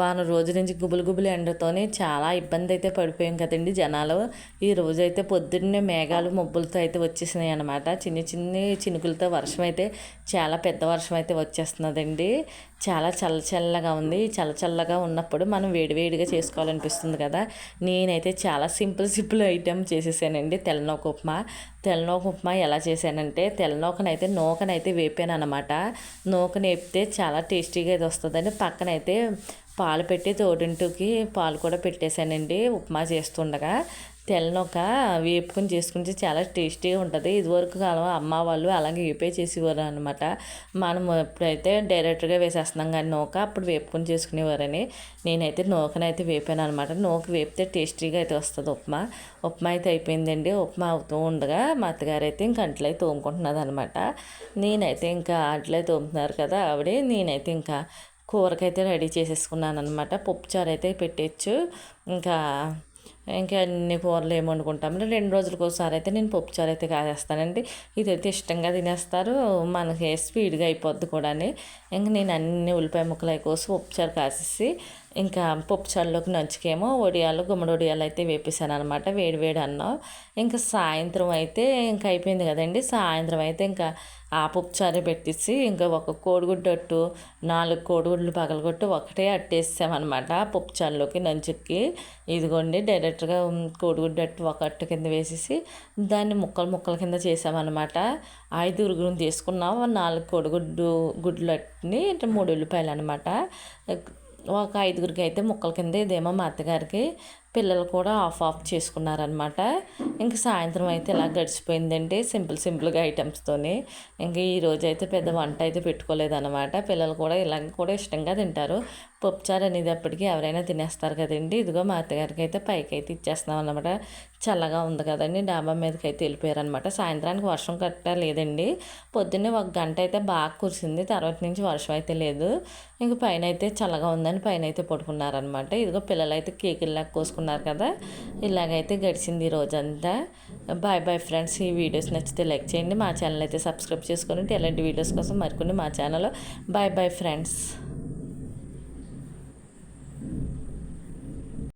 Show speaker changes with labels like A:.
A: వారం రోజు నుంచి గుబులు గుబులు ఎండతోనే చాలా ఇబ్బంది అయితే పడిపోయాం కదండి జనాలు. ఈ రోజు అయితే పొద్దున్నే మేఘాలు మబ్బులతో అయితే వచ్చేసినాయి అనమాట చిన్ని చిన్ని చినుకులతో వర్షం అయితే చాలా పెద్ద వర్షం అయితే వచ్చేస్తున్నదండి. చాలా చల్లచల్లగా ఉంది. చల్ల చల్లగా ఉన్నప్పుడు మనం వేడివేడిగా చేసుకోవాలనిపిస్తుంది కదా. నేనైతే చాలా సింపుల్ సింపుల్ ఐటెం చేసేసానండి తెల్లనోక ఉప్మా. తెల్లనోక ఉప్మా ఎలా చేశానంటే తెల్లనోకనైతే నూకనైతే వేపాను అనమాట నూకను వేపితే చాలా టేస్టీగా ఇది వస్తుందని పక్కనైతే పాలు పెట్టి తోడింటికి పాలు కూడా పెట్టేశానండి. ఉప్మా చేస్తుండగా తెల్లనొక వేపుకొని చేసుకుంటే చాలా టేస్టీగా ఉంటుంది. ఇదివరకు కాలం అమ్మ వాళ్ళు అలాగే వేపే చేసేవారు అనమాట మనం ఎప్పుడైతే డైరెక్ట్గా వేసేస్తున్నాం కానీ నూక అప్పుడు వేపుకొని చేసుకునేవారని. నేనైతే నూకనైతే వేపాను అనమాట నూక వేపితే టేస్టీగా అయితే వస్తుంది ఉప్మా. ఉప్మా అయితే అయిపోయిందండి. ఉప్మా అవుతూ ఉండగా మా అత్తగారు అయితే ఇంక అంట్లో అయితే తోముకుంటున్నది అనమాట నేనైతే ఇంకా అంట్లో తోముతున్నారు కదా ఆవిడే. నేనైతే ఇంకా కూరకైతే రెడీ చేసేసుకున్నాను అనమాట పప్పుచారు అయితే పెట్టచ్చు. ఇంకా ఇంకా అన్ని కూరలు ఏమి వండుకుంటాము రెండు రోజులకు ఒకసారి అయితే నేను పప్పుచారు అయితే కాసేస్తానండి ఇదైతే ఇష్టంగా తినేస్తారు. మనకి స్పీడ్గా అయిపోద్ది కూడా ఇంక నేను అన్ని ఉల్లిపాయ ముక్కలు అవి కోసి పప్పుచారు కాసేసి ఇంకా పప్పుచారులోకి నంచుకేమో వడియాలు గుమ్మడి వడియాలు అయితే వేపేసాను అనమాట వేడి వేడి అన్నం. ఇంకా సాయంత్రం అయితే ఇంకా అయిపోయింది కదండి. సాయంత్రం అయితే ఇంకా ఆ పప్పుచారే పెట్టేసి ఇంకా ఒక కోడిగుడ్డు అట్టు నాలుగు కోడిగుడ్లు పగలగొట్టు ఒకటే అట్టేసామన్నమాట పప్పుచారులోకి నంచుకి. ఇదిగోండి డైరెక్ట్గా కోడిగుడ్డు అట్టు ఒక అట్టు కింద వేసేసి దాన్ని ముక్కలు ముక్కల కింద చేసామన్నమాట. ఐదుగురు తీసుకున్నాం. నాలుగు కోడిగుడ్డు గుడ్లు అట్టుని మూడు ఉల్లిపాయలు అనమాట ఒక ఐదుగురికి అయితే ముక్కల కింద ఇదేమో మా అత్తగారికి పిల్లలు కూడా ఆఫ్ ఆఫ్ చేసుకున్నారనమాట ఇంక సాయంత్రం అయితే ఇలా గడిచిపోయిందండి సింపుల్ సింపుల్గా ఐటమ్స్తోని ఇంక ఈరోజు అయితే పెద్ద వంట అయితే పెట్టుకోలేదన్నమాట. పిల్లలు కూడా ఇలాగ కూడా ఇష్టంగా తింటారు. పప్పుచారు అనేది అప్పటికి ఎవరైనా తినేస్తారు కదండి. ఇదిగో మా అత్తగారికి అయితే పైకి అయితే ఇచ్చేస్తున్నాం అనమాట చల్లగా ఉంది కదండి. డాబా మీదకి అయితే వెళ్ళిపోయారు అనమాట సాయంత్రానికి వర్షం కట్ట లేదండి. పొద్దున్నే ఒక గంట అయితే బాగా కురిసింది. తర్వాత నుంచి వర్షం అయితే లేదు. ఇంక పైన అయితే చల్లగా ఉందని పైన అయితే పడుకున్నారనమాట ఇదిగో పిల్లలు అయితే కేకుల్లాగా కోసుకున్నారు. ఉన్నారు కదా? ఇలాగైతే గడిచింది రోజంతా. బాయ్ బాయ్ ఫ్రెండ్స్ ఈ వీడియోస్ నచ్చితే లైక్ చేయండి. మా ఛానల్ అయితే సబ్స్క్రైబ్ చేసుకోండి ఇలాంటి వీడియోస్ కోసం మరికొన్ని మా ఛానల్లో బాయ్ బాయ్ ఫ్రెండ్స్